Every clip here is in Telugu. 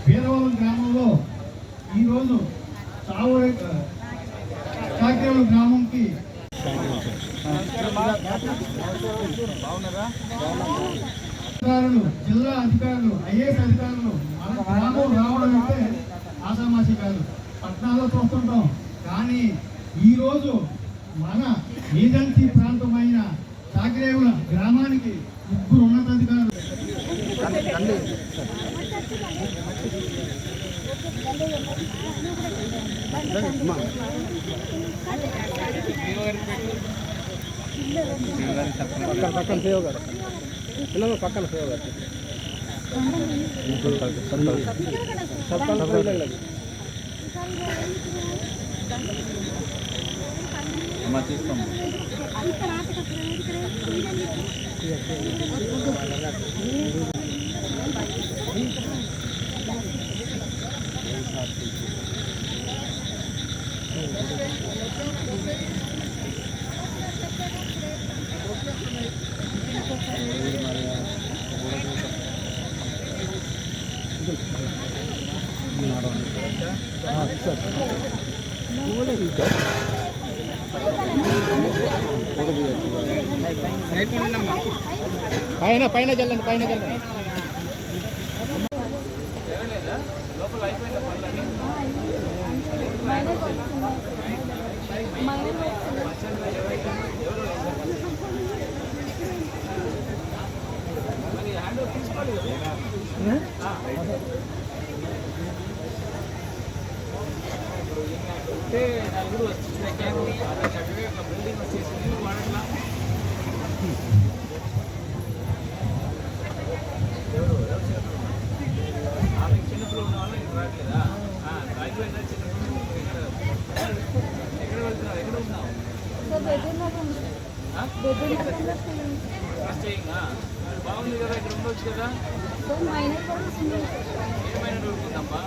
పేదవాళ్ళ గ్రామంలో ఈరోజు చావుడి కాకిరేవుల గ్రామంకి అధికారులు జిల్లా అధికారులు ఐఏఎస్ అధికారులు మన గ్రామం రావడం అంటే ఆసామాసి కాదు. పట్టణాల్లో చూస్తుంటాం. కానీ ఈరోజు మన ఏజెన్సీ ప్రాంతమైన కాకిరేవుల గ్రామానికి ముగ్గురు ఉన్నతాధికారులు పక్కన పక్కన సేవ గారు పిల్లలు పక్కన సేవ గారు పైన పైన చల్లండి పైన చల్లండి అంటే నలుగురు వచ్చేసారు చక్కగా బిల్డింగ్ వచ్చేసింది. బాగుంది కదా ఇక్కడ ఉండొచ్చు కదా ఏమైనా దొరుకుతుందమ్మా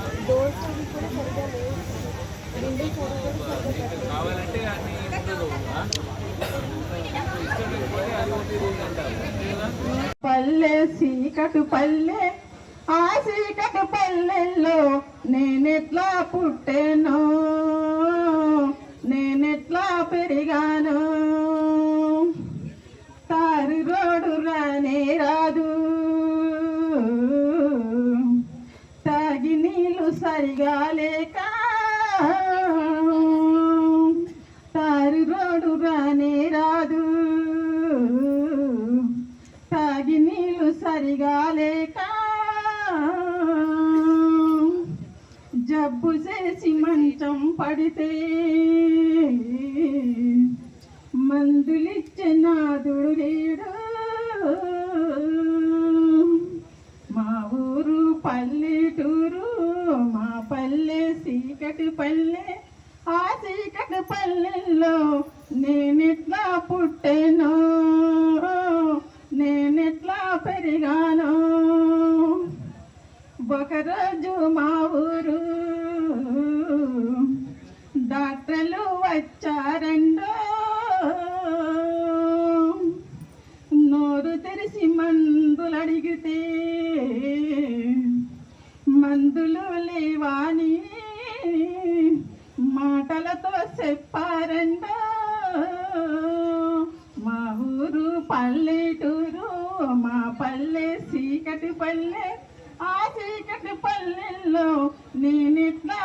కావాలంటే అన్ని పల్లె సీకటు పల్లె ఆ సీకటు పల్లెల్లో నేనెట్లా పుట్టేనో? నేనెట్లా పెరిగాను? తారు రోడ్డు రానే రాదు. తాగి నీళ్ళు సరిగా లేక తారు రోడ్డు రానే రాదు. తాగి నీళ్ళు సరిగా లేక జబ్బు చేసి మంచం పడితే మందులిచ్చే నాదుడు లేడు? మా ఊరు పల్లెటూరు మా పల్లె చీకటి పల్లె. ఆ చీకటి పల్లెల్లో నేనెట్లా పుట్టాను? నేనెట్లా పెరిగాను? ఒకరోజు మా ఊరు వచ్చారండో నోరు తెరిసి మందులు అడిగితే మందులు లేవాని? మాటలతో చెప్పారండో. మా ఊరు పల్లెటూరు మా పల్లె చీకటి పల్లె. ఆ చీకటి పల్లెల్లో నేనెట్లా